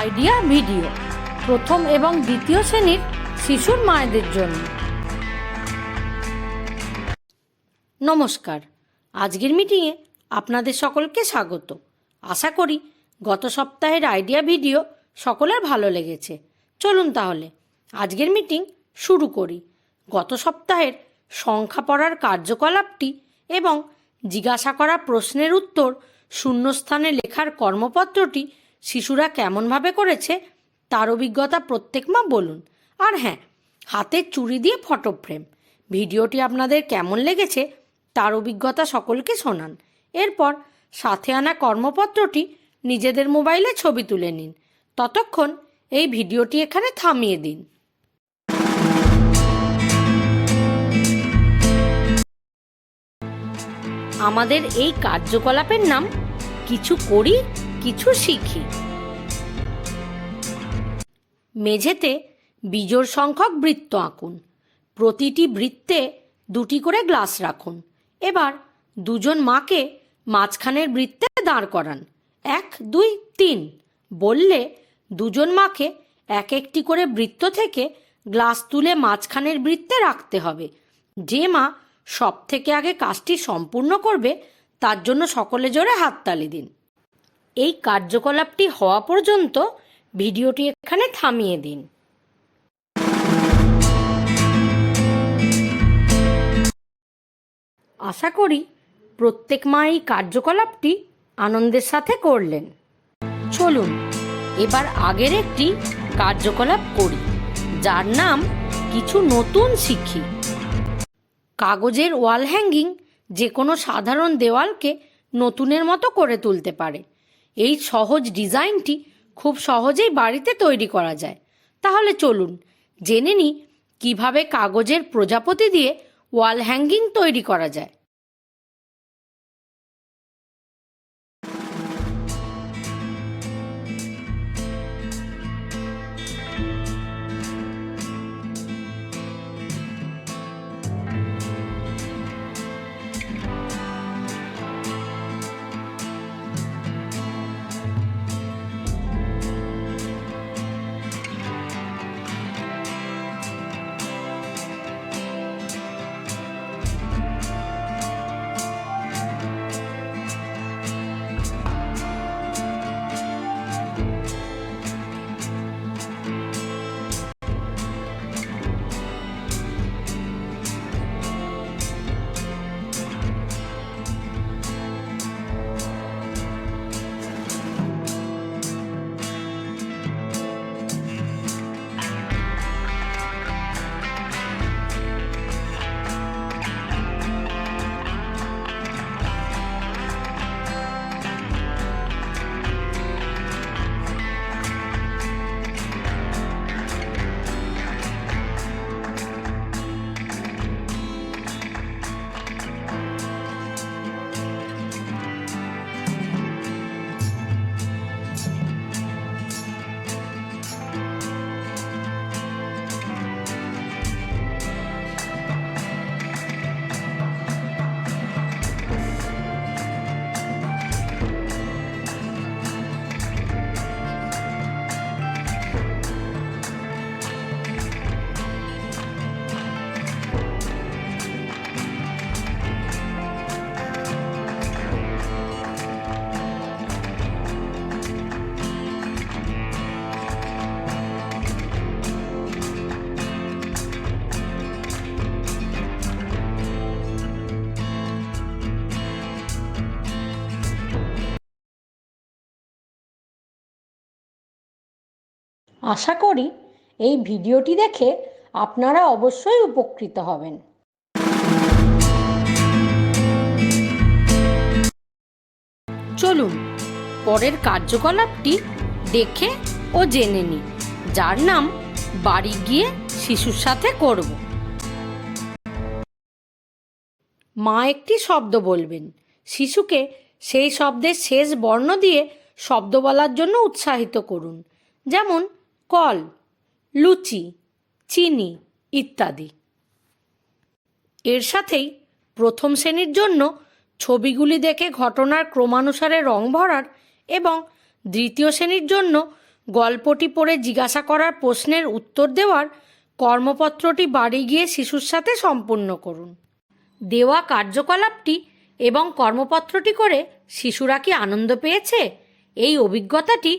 Idea video, প্রথম এবং দ্বিতীয় শ্রেণির শিশুর মায়েদের জন্য। নমস্কার, আজকের মিটিংয়ে আপনাদের সকলকে স্বাগত। আশা করি গত সপ্তাহের আইডিয়া ভিডিও সকলের ভালো লেগেছে। চলুন তাহলে, আজকের মিটিং শুরু করি। গত সপ্তাহের সংখ্যা পড়ার কার্যকলাপটি এবং জিজ্ঞাসা করা প্রশ্নের উত্তর শূন্যস্থানে লেখার কর্মপত্রটি শিশুরা কেমনভাবে করেছে, তার অভিজ্ঞতা প্রত্যেক মা বলুন। আর হ্যাঁ হাতের চুড়ি দিয়ে ফটো ফ্রেম ভিডিওটি আপনাদের কেমন লেগেছে, তার অভিজ্ঞতা সকলকে শোনান। এরপর সাথে আনা কর্মপত্রটি নিজেদের মোবাইলে ছবি তুলে নিন। ততক্ষণ এই ভিডিওটি এখানে থামিয়ে দিন। আমাদের এই কার্যকলাপের নাম, কিছু করি কিছু শিখি। মেঝেতে বিজোড় সংখ্যক বৃত্ত আঁকুন। প্রতিটি বৃত্তে দুটি করে গ্লাস রাখুন। এবার দুজন মাকে মাঝখানের বৃত্তে দাঁড় করান। এক, দুই, তিন বললে দুজন মাকে এক একটি করে বৃত্ত থেকে গ্লাস তুলে মাঝখানের বৃত্তে রাখতে হবে। যে মা সব থেকে আগে কাজটি সম্পূর্ণ করবে, তার জন্য সকলে জোরে হাততালি দিন। এই কার্যকলাপটি হওয়া পর্যন্ত ভিডিওটি এখানে থামিয়ে দিন। আশা করি প্রত্যেক মা এই কার্যকলাপটি আনন্দের সাথে করলেন। চলুন, এবার আগের একটি কার্যকলাপ করি, যার নাম কিছু নতুন শিখি। কাগজের ওয়াল হ্যাঙ্গিং যে কোনো সাধারণ দেওয়ালকে নতুনের মতো করে তুলতে পারে। এই সহজ ডিজাইনটি খুব সহজেই বাড়িতে তৈরি করা যায়। তাহলে চলুন, জেনে নিই কীভাবে কাগজের প্রজাপতি দিয়ে ওয়াল হ্যাঙ্গিং তৈরি করা যায়। আশা করি এই ভিডিওটি দেখে আপনারা অবশ্যই উপকৃত হবেন। চলুন, পরের কার্যকলাপটি দেখে ও জেনে নিই, যার নাম বাড়ি গিয়ে শিশুর সাথে করব। মা একটি শব্দ বলবেন। শিশুকে সেই শব্দের শেষ বর্ণ দিয়ে শব্দ বলার জন্য উৎসাহিত করুন। যেমন কল, লুচি, চিনি ইত্যাদি। এর সাথেই প্রথম শ্রেণির জন্য ছবিগুলি দেখে ঘটনার ক্রমানুসারে রং ভরার এবং দ্বিতীয় শ্রেণির জন্য গল্পটি পড়ে জিজ্ঞাসা করার প্রশ্নের উত্তর দেওয়ার কর্মপত্রটি বাড়ি গিয়ে শিশুর সাথে সম্পূর্ণ করুন। দেওয়া কার্যকলাপটি এবং কর্মপত্রটি করে শিশুরা কি আনন্দ পেয়েছে? এই অভিজ্ঞতাটি